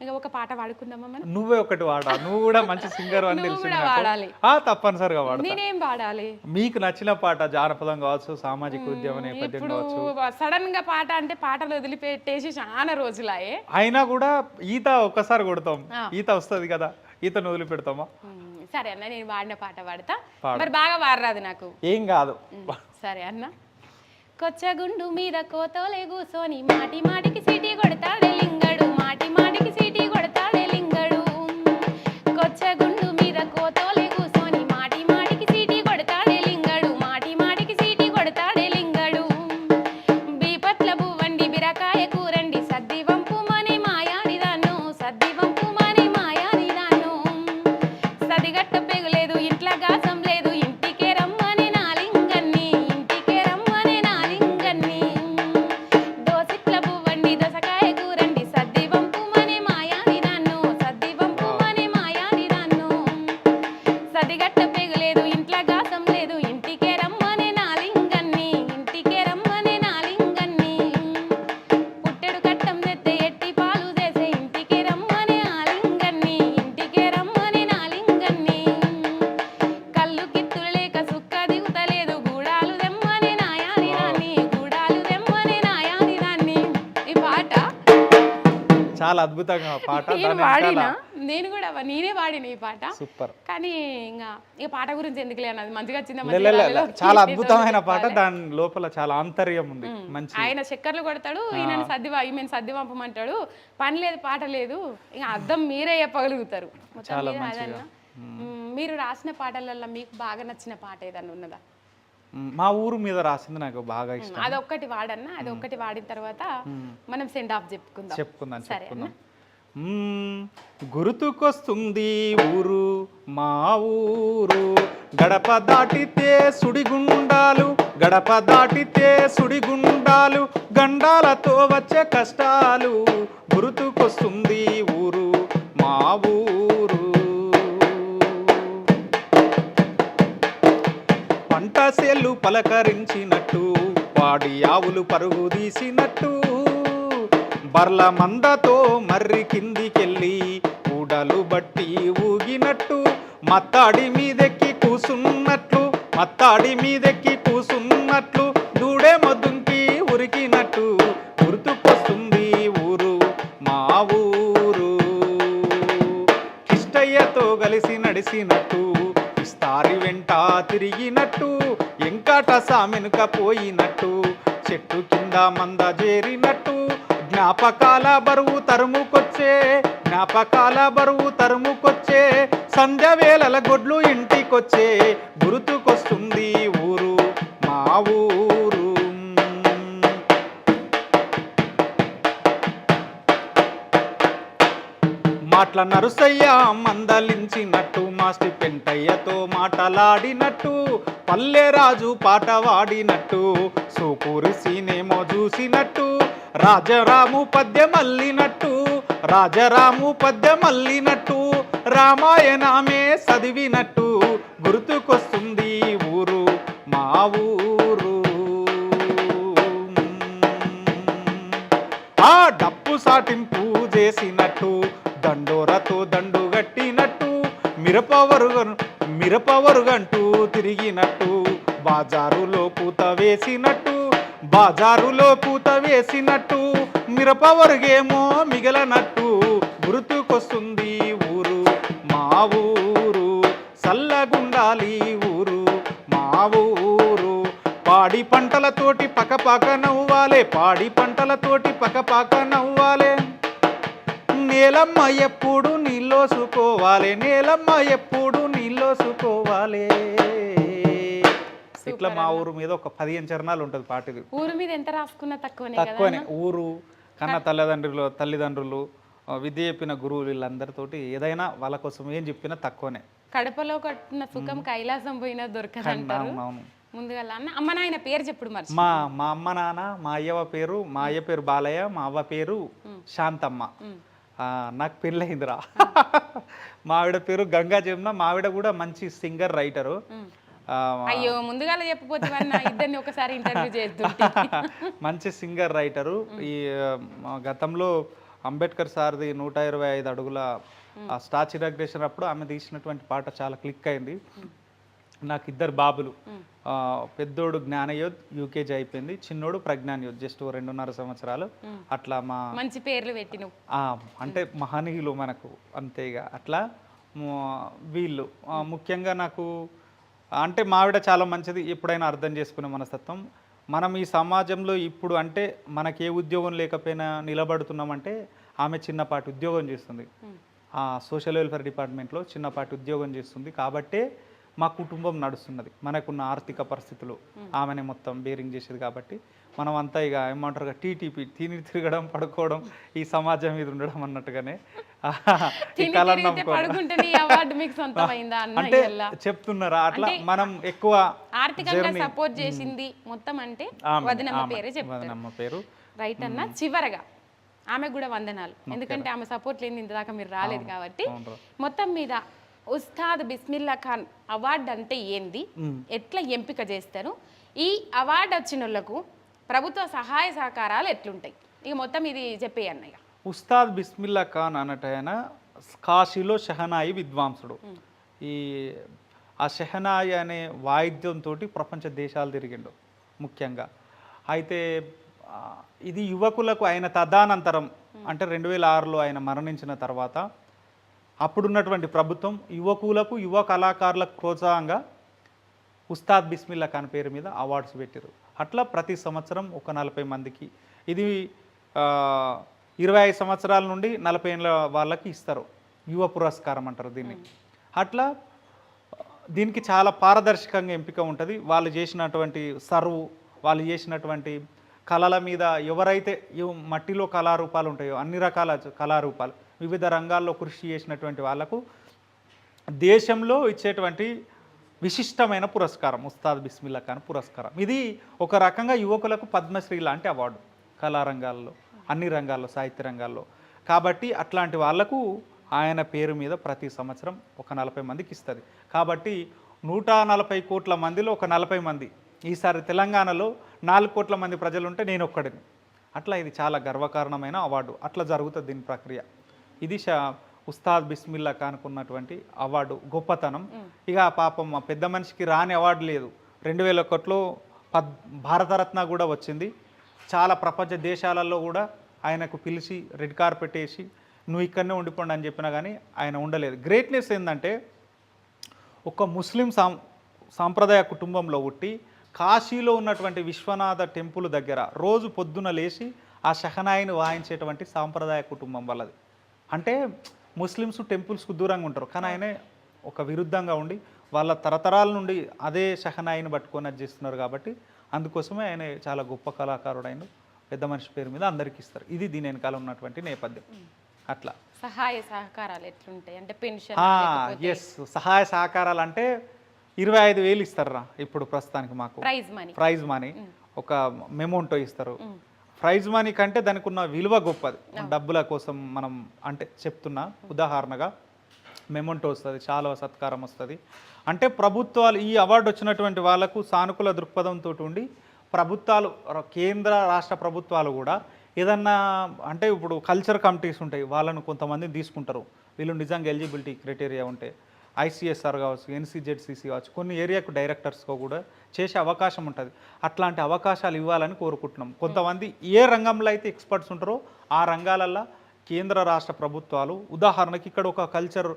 ఇంకా ఒక పాట పాడుకుందామా మనం? నువ్వే ఒకటి వాడా నువ్వు కూడా మంచి సింగర్ అని. ఆ తప్పనిసరిగా వాడతా. నేనేం పాడాలి మీకు నచ్చిన పాట జానపదం కావచ్చు సామాజిక ఉద్యమ నేపథ్యం కావచ్చు. సడన్గా పాట అంటే పాటలు వదిలిపెట్టేసి చాలా రోజులాయే అయినా కూడా ఈత ఒక్కసారి కొడతాం. ఈత వస్తది కదా ఈతను వదిలిపెడతామా? సరే అన్న నేను వాడిన పాట పాడతా పాడు. మరి బాగా వాడరాదు నాకు. ఏం కాదు. సరే అన్న. కొచ్చగుండు మీద కోతోలే కూసోని మాటి మాటికి సిటీ కొడతాడే లింగడు. మాటి చాలా అద్భుతంగా పాట నేను వాడినా? నేను కూడా నేనే వాడిన ఈ పాట. సూపర్. కానీ ఇంకా ఇక పాట గురించి ఎందుకులే అన్నది మంచిగా వచ్చిందా? చాలా అద్భుతమైన పాట. దాని లోపల చాలా ఆంతర్యం ఉంది. మంచి ఆయన చక్కర్లు కొడతాడు ఈయన సర్ది ఈమెను సర్ది పంపమంటాడు. పని లేదు పాట లేదు ఇంకా అర్థం మీరే చెప్పగలుగుతారు. చాలా మీరు రాసిన పాటలలో మీకు బాగా నచ్చిన పాట ఏదన్నా ఉన్నదా? మ్, ఊరు మీద రాసింది నాకు బాగా ఇష్టం. అదొక్కటి వాడన్నా అది ఒక్కటి వాడిన తర్వాత మనం సెండ్ ఆఫ్ చెప్పుకుందాం. చెప్పుకుందాం చెప్పుకుందాం. గుర్తుకొస్తుంది ఊరు మా ఊరు. గడప దాటితే సుడిగుండాలు గడప దాటితే సుడిగుండాలు గండాలతో వచ్చే కష్టాలు. గుర్తుకొస్తుంది ఊరు మా ఊరు. పంట పలకరించినట్టు వాడి ఆవులు పరుగు తీసినట్టు. బర్ల మందతో మర్రి కిందికెళ్ళి ఊడలు బట్టి ఊగినట్టు. మత్తాడి మీదెక్కి కూసున్నట్లు మత్తాడి మీదెక్కి కూసున్నట్లు. దూడే మద్దుంకి ఉరికినట్టు గుర్తుకొస్తుంది ఊరు మా ఊరు. కిష్టయ్యతో కలిసి నడిసినట్టు ఇస్తారి వెంట తిరిగిన సామెనుక పోయినట్టు చెట్టు కింద మంద చేరినట్టు జ్ఞాపకాల బరువు తరుముకొచ్చే జ్ఞాపకాల బరువు తరుముకొచ్చే సంధ్య వేళల గొడ్లు ఇంటికొచ్చే గుర్తుకొస్తుంది మాటల నరుసయ్య మందలించినట్టు మాస్టి పెంటయ్యతో మాటలాడినట్టు. పల్లెరాజు పాట వాడినట్టు సూపూరు సీనేమో చూసినట్టు. రాజరాము పద్యం అల్లినట్టు రాజరాము పద్యం అల్లినట్టు రామాయణమే చదివినట్టు గుర్తుకొస్తుంది ఊరు మా ఊరు. ఆ డప్పు సాటింపు చేసినట్టు దండోరతో దండు గట్టినట్టు మిరపవరుగను మిరపవరుగంటూ తిరిగినట్టు బాజారులో పూత వేసినట్టు బాజారులో పూత వేసినట్టు మిరపవరుగేమో మిగలనట్టు గుర్తుకొస్తుంది ఊరు మా ఊరు సల్లగుండాలి ఊరు మా ఊరు. పాడి పంటలతోటి పకపక నవ్వాలే పాడి పంటలతోటి పకపక నవ్వాలే. నేలమ్మ ఎప్పుడు నీళ్ళోసుకోవాలి నేలమ్మ ఎప్పుడు నీళ్ళోసుకోవాలి ఇట్లా మా ఊరు మీద ఒక పదిహేను చరణాలు ఉంటుంది పాటది. ఊరు మీద ఎంత రాసుకున్నా తక్కువనే కదా తక్కువనే. ఊరు కన్న తల్లిదండ్రులు తల్లిదండ్రులు విద్య చెప్పిన గురువులు వీళ్ళందరితోటి ఏదైనా వాళ్ళ కోసం ఏం చెప్పినా తక్కువనే. కడపలో కట్టిన సుఖం కైలాసం పోయినా దొరకదు అంటారు అవునవును ముందుగా అమ్మ నాయన పేరు చెప్పుడు మరి. మా మా అమ్మ నాన్న మా అయ్యవ పేరు మా అయ్య పేరు బాలయ్య మా అవ్వ పేరు శాంతమ్మ. నాకు పెళ్ళయిందిరా. మా ఆవిడ పేరు గంగా జమున. మా ఆవిడ కూడా మంచి సింగర్ రైటరు. అయ్యో ముందుగా ఇద్దరిని ఒకసారి ఇంటర్వ్యూ చేస్తుంటే మంచి సింగర్ రైటరు. ఈ గతంలో అంబేద్కర్ సార్ది నూట ఇరవై ఐదు అడుగుల స్టాచ్యూ ఇనాగ్రేషన్ అప్పుడు ఆమె తీసినటువంటి పాట చాలా క్లిక్ అయింది. నాకు ఇద్దరు బాబులు. పెద్దోడు జ్ఞానయోధ్ యూకేజీ అయిపోయింది. చిన్నోడు ప్రజ్ఞాన్ యోధ్ జస్ట్ రెండున్నర సంవత్సరాలు. అట్లా మా మంచి పేర్లు పెట్టి నువ్వు ఆ, అంటే మహనీయులు మనకు అంతే ఇక అట్లా వీళ్ళు. ముఖ్యంగా నాకు అంటే మావిడ చాలా మంచిది. ఎప్పుడైనా అర్థం చేసుకునే మనస్తత్వం. మనం ఈ సమాజంలో ఇప్పుడు అంటే మనకి ఏ ఉద్యోగం లేకపోయినా నిలబడుతున్నామంటే ఆమె చిన్నపాటి ఉద్యోగం చేస్తుంది. ఆ సోషల్ వెల్ఫేర్ డిపార్ట్మెంట్లో చిన్నపాటి ఉద్యోగం చేస్తుంది కాబట్టే మా కుటుంబం నడుస్తున్నది. మనకున్న ఆర్థిక పరిస్థితులు ఆమెనే మొత్తం బేరింగ్ చేసేది కాబట్టి మనం అంతా ఇక ఏమంటారు టీటీపీ తిని తిరగడం పడుకోవడం ఈ సమాజం మీద ఉండడం అన్నట్టుగానే. అంటే. చెప్తున్నారా అట్లా మనం ఎక్కువ ఆర్థికంగా సపోర్ట్ చేసింది మొత్తం అంటే వదినమ్మ పేరే చెప్తారు. పేరు. రైట్ అన్న చివరగా ఆమె కూడా వందనాలు. ఎందుకంటే ఆమె సపోర్ట్ లేని ఇంతదాకా మీరు రాలేదు కాబట్టి. మొత్తం మీద ఉస్తాద్ బిస్మిల్లా ఖాన్ అవార్డు అంటే ఏంది. ఎట్లా ఎంపిక చేస్తారు? ఈ అవార్డు వచ్చిన వాళ్ళకు ప్రభుత్వ సహాయ సహకారాలు ఎట్లుంటాయి? ఇక మొత్తం ఇది చెప్పే అన్నయ్య. ఉస్తాద్ బిస్మిల్లా ఖాన్ అన్నట్టు ఆయన కాశీలో షహనాయి విద్వాంసుడు. ఈ ఆ షహనాయి అనే వాయిద్యంతో ప్రపంచ దేశాలు తిరిగిండు ముఖ్యంగా. అయితే ఇది యువకులకు ఆయన తదానంతరం అంటే రెండు వేల ఆరులో ఆయన మరణించిన తర్వాత అప్పుడున్నటువంటి ప్రభుత్వం యువకులకు యువ కళాకారులకు ప్రోత్సాహంగా ఉస్తాద్ బిస్మిల్లా ఖాన్ పేరు మీద అవార్డ్స్ పెట్టారు అట్లా ప్రతి సంవత్సరం ఒక నలభై మందికి ఇది ఇరవై ఐదు సంవత్సరాల నుండి నలభై ఏళ్ళ వాళ్ళకి ఇస్తారు. యువ పురస్కారం అంటారు దీన్ని. అట్లా దీనికి చాలా పారదర్శకంగా ఎంపిక ఉంటుంది. వాళ్ళు చేసినటువంటి సర్వ్ వాళ్ళు చేసినటువంటి కళల మీద ఎవరైతే మట్టిలో కళారూపాలు ఉంటాయో అన్ని రకాల కళారూపాలు వివిధ రంగాల్లో కృషి చేసినటువంటి వాళ్ళకు దేశంలో ఇచ్చేటువంటి విశిష్టమైన పురస్కారం ఉస్తాద్ బిస్మిల్లా ఖాన్ పురస్కారం. ఇది ఒక రకంగా యువకులకు పద్మశ్రీ లాంటి అవార్డు కళారంగాల్లో అన్ని రంగాల్లో సాహిత్య రంగాల్లో. కాబట్టి అట్లాంటి వాళ్ళకు ఆయన పేరు మీద ప్రతి సంవత్సరం ఒక నలభై మందికి ఇస్తుంది. కాబట్టి నూట నలభై కోట్ల మందిలో ఒక నలభై మంది ఈసారి తెలంగాణలో నాలుగు కోట్ల మంది ప్రజలు ఉంటే నేను ఒక్కడిని అట్లా ఇది చాలా గర్వకారణమైన అవార్డు. అట్లా జరుగుతుంది దీని ప్రక్రియ. ఇది షా ఉస్తాద్ బిస్మిల్లా ఖాన్కు ఉన్నటువంటి అవార్డు గొప్పతనం. ఇక పాపం మా పెద్ద మనిషికి రాని అవార్డు లేదు. రెండు వేల ఒకటిలో పద్ భారతరత్న కూడా వచ్చింది. చాలా ప్రపంచ దేశాలలో కూడా ఆయనకు పిలిచి రెడ్ కార్పెట్ వేసి నువ్వు ఇక్కడనే ఉండిపోండి అని చెప్పినా కానీ ఆయన ఉండలేదు. గ్రేట్నెస్ ఏంటంటే ఒక ముస్లిం సాం సాంప్రదాయ కుటుంబంలో పుట్టి కాశీలో ఉన్నటువంటి విశ్వనాథ టెంపుల్ దగ్గర రోజు పొద్దున లేచి ఆ షహనాయిని వాయించేటువంటి సాంప్రదాయ కుటుంబం వాళ్ళది. అంటే ముస్లిమ్స్ టెంపుల్స్కు దూరంగా ఉంటారు. కానీ ఆయనే ఒక విరుద్ధంగా ఉండి వాళ్ళ తరతరాల నుండి అదే షహనాయిని పట్టుకొని అది చేస్తున్నారు కాబట్టి అందుకోసమే ఆయన చాలా గొప్ప కళాకారుడైన పెద్ద మనిషి పేరు మీద అందరికీ ఇస్తారు. ఇది దీని వెనకాల ఉన్నటువంటి నేపథ్యం. అట్లా. సహాయ సహకారాలు ఎట్లుంటాయి? అంటే పెన్షన్ ఎస్ సహాయ సహకారాలు అంటే ఇరవై ఐదు వేలు ఇస్తారా ఇప్పుడు ప్రస్తుతానికి మాకు. Prize money. Prize money. ఒక మెమోంటో ఇస్తారు. ప్రైజ్ మనీ కంటే దానికి ఉన్న విలువ గొప్పది. డబ్బుల కోసం మనం అంటే చెప్తున్నా ఉదాహరణగా మెమోంటో వస్తుంది చాలా సత్కారం వస్తుంది. అంటే ప్రభుత్వాలు ఈ అవార్డు వచ్చినటువంటి వాళ్ళకు సానుకూల దృక్పథంతో ఉండి ప్రభుత్వాలు కేంద్ర రాష్ట్ర ప్రభుత్వాలు కూడా ఏదన్నా అంటే ఇప్పుడు కల్చర్ కమిటీస్ ఉంటాయి వాళ్ళను కొంతమందిని తీసుకుంటారు. వీళ్ళు నిజంగా ఎలిజిబిలిటీ క్రైటీరియా ఉంటే. ఐసీఎస్ఆర్ కావచ్చు ఎన్సీజెడ్సీసీ కావచ్చు కొన్ని ఏరియాకు డైరెక్టర్స్గా కూడా చేసే అవకాశం ఉంటుంది. అట్లాంటి అవకాశాలు ఇవ్వాలని కోరుకుంటున్నాం. కొంతమంది ఏ రంగంలో అయితే ఎక్స్పర్ట్స్ ఉంటారో ఆ రంగాలల్లో కేంద్ర రాష్ట్ర ప్రభుత్వాలు ఉదాహరణకి ఇక్కడ ఒక కల్చర్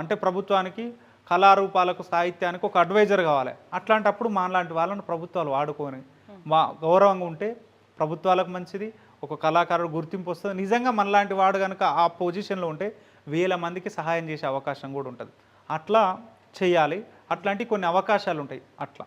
అంటే ప్రభుత్వానికి కళారూపాలకు సాహిత్యానికి ఒక అడ్వైజర్ కావాలి. అట్లాంటప్పుడు మాలాంటి వాళ్ళని ప్రభుత్వాలు వాడుకొని మా గౌరవంగా ఉంటే ప్రభుత్వాలకు మంచిది ఒక కళాకారుడు గుర్తింపు వస్తుంది. నిజంగా మనలాంటి వాడు కనుక ఆ పొజిషన్లో ఉంటే వేల మందికి సహాయం చేసే అవకాశం కూడా ఉంటుంది. అట్లా చేయాలి. అట్లాంటి కొన్ని అవకాశాలు ఉంటాయి అట్లా.